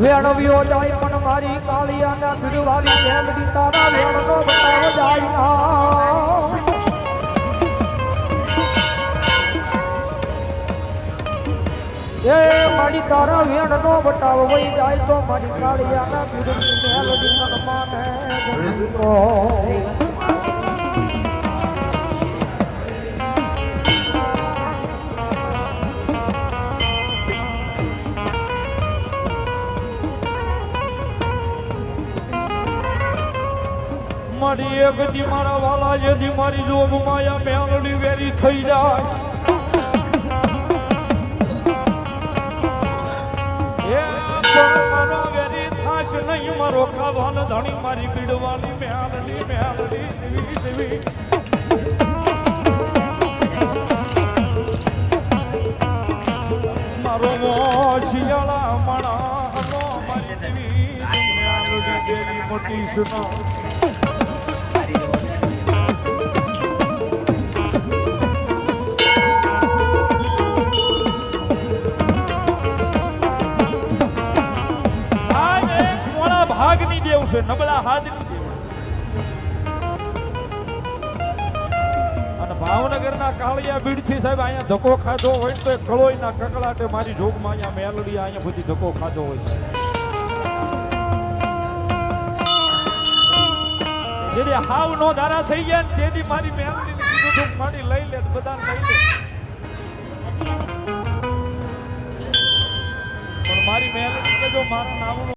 વેણવ્યો જાય પણ મારી કાળિયાના ભીડવાળી મેલડી તારા વેણનો બતાવ જાય. એ મારી તારા વેણનો બતાવ વહી જાય તો મારી કાળિયાના. મારી એક દી મારા વાલા જેથી મારી જોગ માયા મેલડી વેરી થઈ જાય થાશ નહીં મારો ખાવાનો, ધણી મારી પીડવાની મેલડી મેલડી દેવી દેવી. મારો શિયાળા મણા મારી દેવી. મેલડી દેવી મોટી સુનો. દેવ છે, નબળા હાથની દેવ અને ભાવનગરના કાળિયા બીડથી સાહેબ, અહીંયા ધક્કો ખાધો હોય તો એ કળોયના કકડાટે મારી જોગમાં અહીંયા મેલડી અહીંયા બધી ધક્કો ખાધો હોય જેથી હાવ નો ધારા થઈ ગયા તેથી મારી મેલડીને કીધું તું મારી લઈ લે બધા લઈ લે. મારી મેલડી કે જો મારા નામનું